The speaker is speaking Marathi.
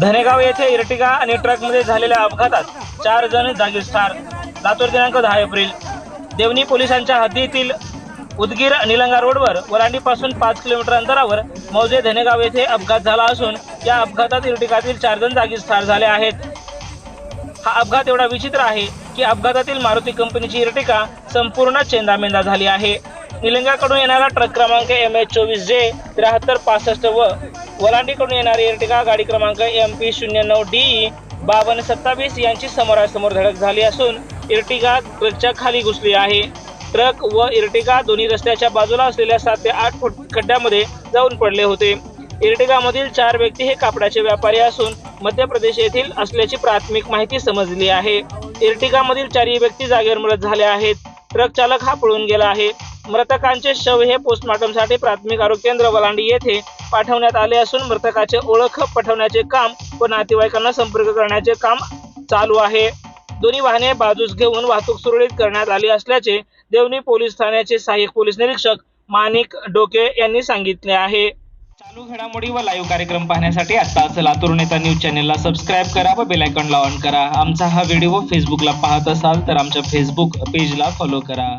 धनेगाव येथे इर्टिगा आणि ट्रकमध्ये झालेल्या अपघातात चार जण जागीच ठार लातूर दिनांक दहा एप्रिल. देवणी पोलिसांच्या हद्दीतील उदगीर निलंगा रोडवर वलांडीपासून पाच किलोमीटर अंतरावर मौजे धनेगाव येथे अपघात झाला असून या अपघातात इर्टिगातील चार जण जागीच ठार झाले आहेत. हा अपघात एवढा विचित्र आहे की अपघातातील मारुती कंपनीची इर्टिका संपूर्ण चेंदामेंदा झाली आहे. निलंगाकडून येणारा ट्रक क्रमांक एम एच चोवीस जे त्र्याहत्तर पासष्ट व वलांडीकडून येणारी इर्टिका गाडी क्रमांक एम पी शून्य नऊ डी बावन्न सत्तावीस यांची समोरासमोर धडक झाली असून इर्टिगा ट्रकच्या खाली घुसली आहे. ट्रक व इर्टिगा दोन्ही रस्त्याच्या बाजूला असलेल्या सात ते आठ फूट खड्ड्यामध्ये जाऊन पडले होते. इर्टिगामधील चार व्यक्ती हे कापडाचे व्यापारी असून मध्य प्रदेश येथील असल्याची प्राथमिक माहिती समजली आहे. इर्टिगामधील चारही व्यक्ती जागेवर मृत झाले आहेत. ट्रक चालक हा पळून गेला आहे. मृतकांचे शव हे पोस्टमॉर्टमसाठी प्राथमिक आरोग्य केंद्र वलांडी येथे पाठवण्यात आले असून मृतकाचे ओळख पठवण्याचे काम व नातेवाईकांना संपर्क करण्याचे काम चालू आहे. दोन्ही वाहने बाजूस घेऊन वाहतूक सुरळीत करण्यात आली असल्याचे देवणी पोलीस ठाण्याचे सहाय्यक पोलीस निरीक्षक माणिक डोके यांनी सांगितले आहे. चालू घडामोडी व लाईव्ह कार्यक्रम पाहण्यासाठी आत्ताच लातूर नेता न्यूज चॅनेलला सबस्क्राईब करा व बेलायकॉनला ऑन करा. आमचा हा व्हिडिओ फेसबुकला पाहत असाल तर आमच्या फेसबुक पेजला फॉलो करा.